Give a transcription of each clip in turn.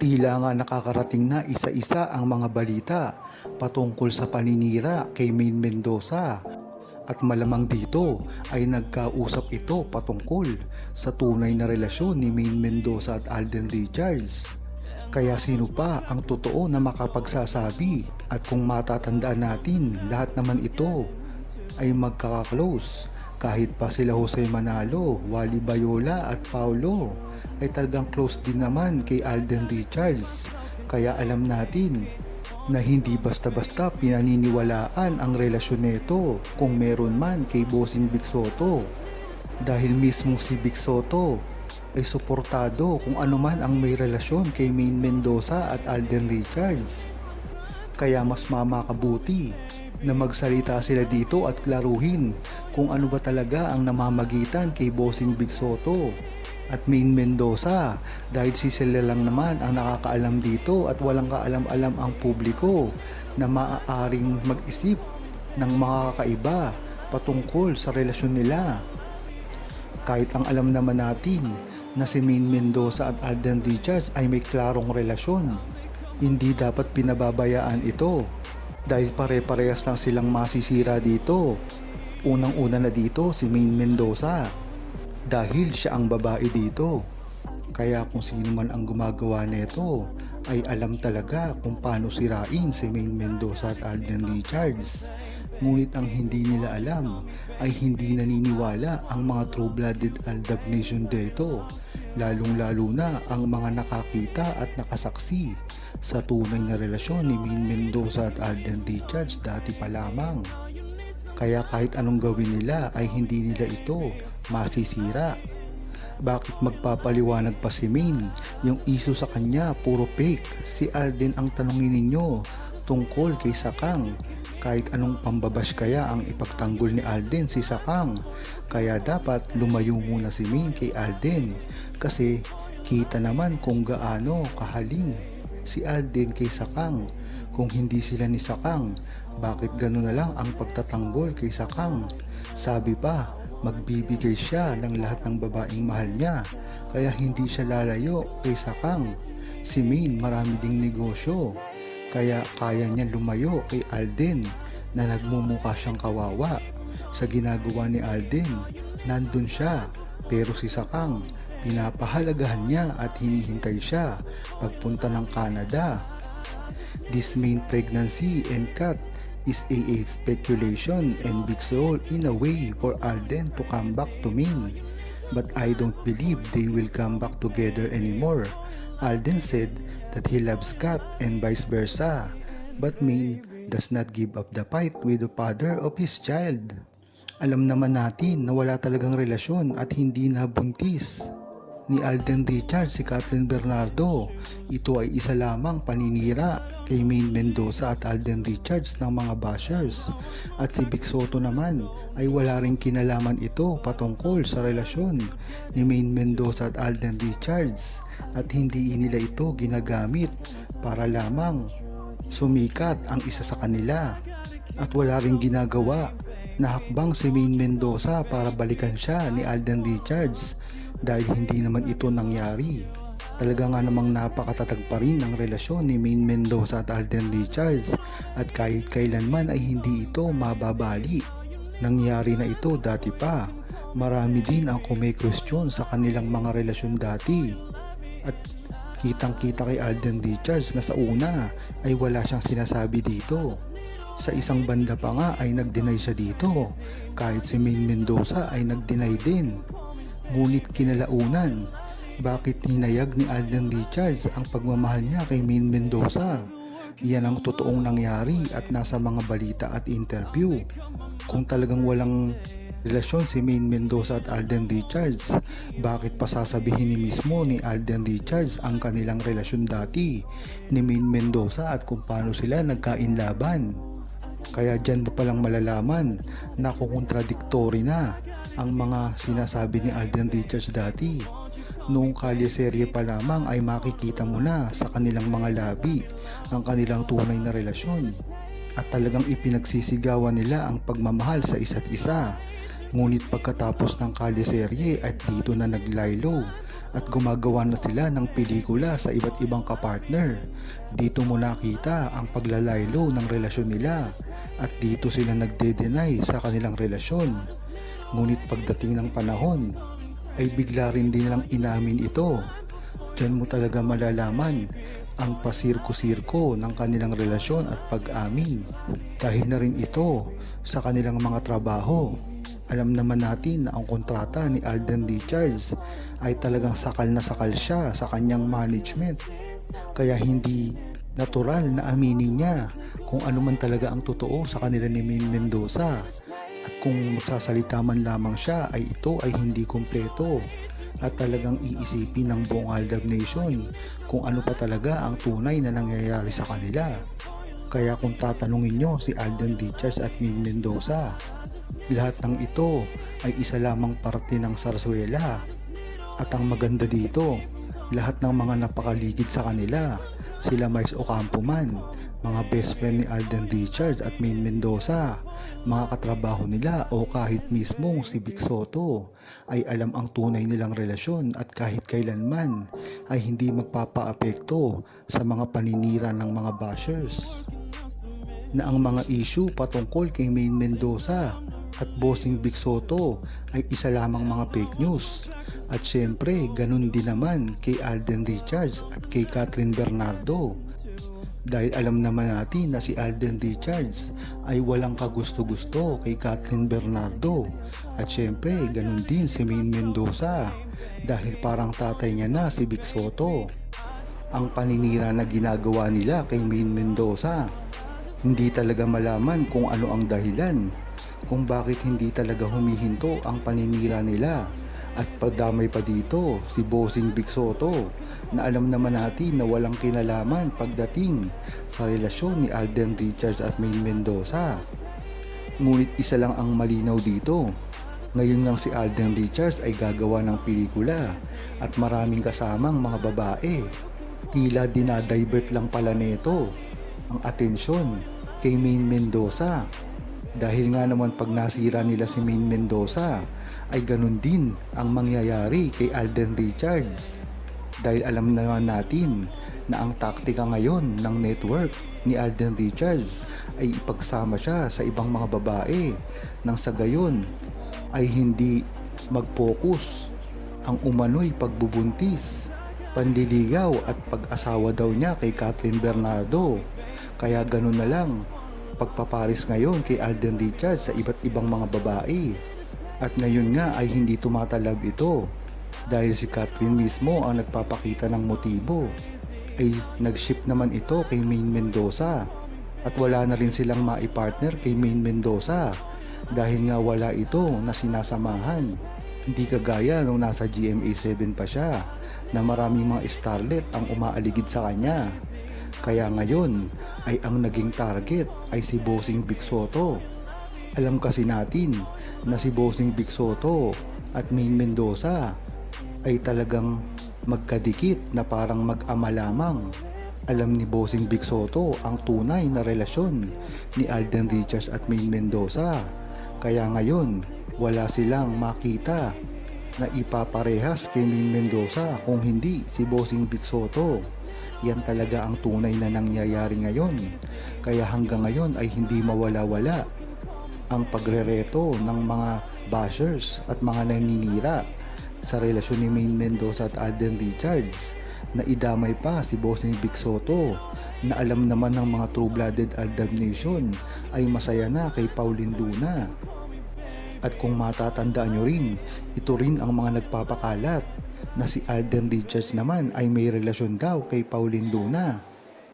Tila nga nakakarating na isa-isa ang mga balita patungkol sa paninira kay Main Mendoza at malamang dito ay nagkausap ito patungkol sa tunay na relasyon ni Main Mendoza at Alden Richards. Kaya sino pa ang totoo na makapagsasabi at kung matatandaan natin lahat naman ito ay magkakaklose kahit pa sila Jose Manalo, Wally Bayola at Paulo ay talagang close din naman kay Alden Richards kaya alam natin na hindi basta-basta pinaniniwalaan ang relasyon nito kung meron man kay Bossing Big Soto dahil mismo si Big Soto ay suportado kung ano man ang may relasyon kay Main Mendoza at Alden Richards. Kaya mas mamakabuti na magsalita sila dito at klaruhin kung ano ba talaga ang namamagitan kay Bossing Big Soto at Main Mendoza dahil si sila lang naman ang nakakaalam dito at walang kaalam-alam ang publiko na maaaring mag-isip ng makakaiba patungkol sa relasyon nila. Kahit ang alam naman natin na si Main Mendoza at Alden Richards ay may klarong relasyon, hindi dapat pinababayaan ito dahil pare-parehas lang silang masisira dito. Unang-una na dito si Main Mendoza dahil siya ang babae dito. Kaya kung sino man ang gumagawa nito ay alam talaga kung paano sirain si Main Mendoza at Alden Richards. Ngunit ang hindi nila alam ay hindi naniniwala ang mga true-blooded Aldab Nation dito. Lalong-lalo na ang mga nakakita at nakasaksi sa tunay na relasyon ni Main Mendoza at Alden Richards dati pa lamang. Kaya kahit anong gawin nila ay hindi nila ito masisira. Bakit magpapaliwanag pa si Main? Yung iso sa kanya puro fake. Si Alden ang tanongin ninyo tungkol kay Sakang. Kahit anong pambabash kaya ang ipagtanggol ni Alden si Sakang. Kaya dapat lumayo muna si Main kay Alden. Kasi kita naman kung gaano kahaling si Alden kay Sakang. Kung hindi sila ni Sakang, bakit gano'n na lang ang pagtatanggol kay Sakang? Sabi pa, magbibigay siya ng lahat ng babaeng mahal niya, kaya hindi siya lalayo kay Sakang. Si Main marami ding negosyo, kaya kaya niya lumayo kay Alden na nagmumukha siyang kawawa. Sa ginagawa ni Alden, nandun siya, pero si Sakang, pinapahalagahan niya at hinihintay siya pagpunta ng Canada. This main pregnancy and cut is a, a speculation and big soul in a way for Alden to come back to Maine. But I don't believe they will come back together anymore. Alden said that he loves Kat and vice versa. But Maine does not give up the fight with the father of his child. Alam naman natin na wala talagang relasyon at hindi na buntis ni Alden Richards si Kathleen Bernardo. Ito ay isa lamang paninira kay Main Mendoza at Alden Richards ng mga bashers. At si Vic Soto naman ay wala ring kinalaman ito patungkol sa relasyon ni Main Mendoza at Alden Richards at hindi nila ito ginagamit para lamang sumikat ang isa sa kanila at wala ring ginagawa na hakbang si Main Mendoza para balikan siya ni Alden Richards dahil hindi naman ito nangyari. Talaga nga namang napakatatag pa rin ang relasyon ni Main Mendoza at Alden Richards at kahit kailanman ay hindi ito mababali. Nangyari na ito dati pa. Marami din ang kumikwestiyon sa kanilang mga relasyon dati. At kitang kita kay Alden Richards na sa una ay wala siyang sinasabi dito. Sa isang banda pa nga ay nag-deny siya dito. Kahit si Main Mendoza ay nag-deny din. Ngunit kinalaunan, bakit hinayag ni Alden Richards ang pagmamahal niya kay Main Mendoza? Yan ang totoong nangyari at nasa mga balita at interview. Kung talagang walang relasyon si Main Mendoza at Alden Richards, bakit pa sasabihin ni mismo ni Alden Richards ang kanilang relasyon dati ni Main Mendoza at kung paano sila nagkainlaban? Kaya dyan mo palang malalaman na kukontradiktory na ang mga sinasabi ni Alden Richards dati. Noong kalye-serye pa lamang ay makikita mo na sa kanilang mga labi ang kanilang tunay na relasyon at talagang ipinagsisigawan nila ang pagmamahal sa isa't isa. Ngunit pagkatapos ng kalye-serye at dito na naglaylo at gumagawa na sila ng pelikula sa iba't ibang kapartner. Dito mo nakita ang paglalaylo ng relasyon nila at dito sila nagde-deny sa kanilang relasyon. Ngunit pagdating ng panahon ay bigla rin din nilang inamin ito. Diyan mo talaga malalaman ang pasirko-sirko ng kanilang relasyon at pag-amin. Dahil na rin ito sa kanilang mga trabaho. Alam naman natin na ang kontrata ni Alden Richards ay talagang sakal na sakal siya sa kanyang management. Kaya hindi natural na aminin niya kung ano man talaga ang totoo sa kanila ni Min Mendoza. At kung magsasalita man lamang siya ay ito ay hindi kumpleto at talagang iisipin ng buong Aldab Nation kung ano pa talaga ang tunay na nangyayari sa kanila. Kaya kung tatanungin nyo si Alden Richards at Min Mendoza, lahat ng ito ay isa lamang parte ng sarsuela. At ang maganda dito, lahat ng mga napakaligid sa kanila, sila Miles Ocampo man, mga best friend ni Alden Richards at Min Mendoza, mga katrabaho nila o kahit mismong si Vic Soto ay alam ang tunay nilang relasyon at kahit kailanman ay hindi magpapaapekto sa mga paninira ng mga bashers na ang mga issue patungkol kay Main Mendoza at bossing Big Soto ay isa lamang mga fake news. At syempre, ganun din naman kay Alden Richards at kay Catherine Bernardo. Dahil alam naman natin na si Alden Richards ay walang kagusto-gusto kay Catherine Bernardo. At syempre, ganun din si Main Mendoza dahil parang tatay niya na si Big Soto. Ang paninira na ginagawa nila kay Main Mendoza hindi talaga malaman kung ano ang dahilan, kung bakit hindi talaga humihinto ang paninira nila. At padamay pa dito si Bossing Big Soto na alam naman natin na walang kinalaman pagdating sa relasyon ni Alden Richards at Main Mendoza. Ngunit isa lang ang malinaw dito. Ngayon lang si Alden Richards ay gagawa ng pelikula at maraming kasamang mga babae. Tila dinadivert lang pala nito ang atensyon kay Main Mendoza. Dahil nga naman pag nasira nila si Main Mendoza ay ganun din ang mangyayari kay Alden Richards. Dahil alam naman natin na ang taktika ngayon ng network ni Alden Richards ay ipagsama siya sa ibang mga babae nang sa gayon ay hindi mag-focus ang umano'y pagbubuntis, panliligaw at pag-asawa daw niya kay Kathleen Bernardo. Kaya ganun na lang pagpaparis ngayon kay Alden Richards sa iba't ibang mga babae. At ngayon nga ay hindi tumatalab ito dahil si Kathleen mismo ang nagpapakita ng motibo. Ay nag-ship naman ito kay Main Mendoza at wala na rin silang maipartner kay Main Mendoza dahil nga wala ito na sinasamahan. Hindi kagaya nung nasa GMA7 pa siya na maraming mga starlet ang umaaligid sa kanya. Kaya ngayon ay ang naging target ay si Bossing Big Soto. Alam kasi natin na si Bossing Big Soto at Main Mendoza ay talagang magkadikit na parang mag-ama lamang. Alam ni Bossing Big Soto ang tunay na relasyon ni Alden Richards at Main Mendoza. Kaya ngayon, wala silang makita na ipaparehas kay Main Mendoza kung hindi si Bossing Big Soto. Yan talaga ang tunay na nangyayari ngayon. Kaya hanggang ngayon ay hindi mawala-wala ang pagrereto ng mga bashers at mga naninira sa relasyon ni Main Mendoza at Alden Richards na idamay pa si Bossing Big Soto na alam naman ng mga true-blooded Aldab Nation ay masaya na kay Pauline Luna. At kung matatandaan nyo rin, ito rin ang mga nagpapakalat na si Alden Richards naman ay may relasyon daw kay Pauline Luna.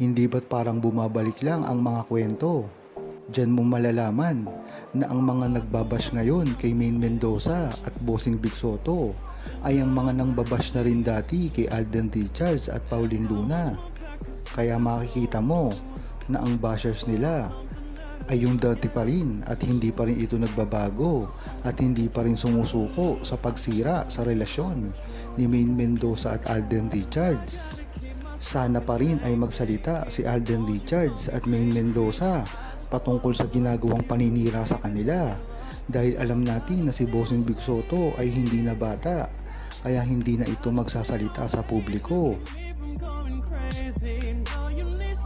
Hindi ba't parang bumabalik lang ang mga kwento? Diyan mo malalaman na ang mga nagbabash ngayon kay Main Mendoza at Bossing Big Soto ay ang mga nang babash na rin dati kay Alden Richards at Pauline Luna. Kaya makikita mo na ang bashers nila ay yung dati pa rin at hindi pa rin ito nagbabago at hindi pa rin sumusuko sa pagsira sa relasyon ni Maine Mendoza at Alden Richards. Sana pa rin ay magsalita si Alden Richards at Maine Mendoza patungkol sa ginagawang paninira sa kanila dahil alam natin na si Bossing Big Soto ay hindi na bata kaya hindi na ito magsasalita sa publiko.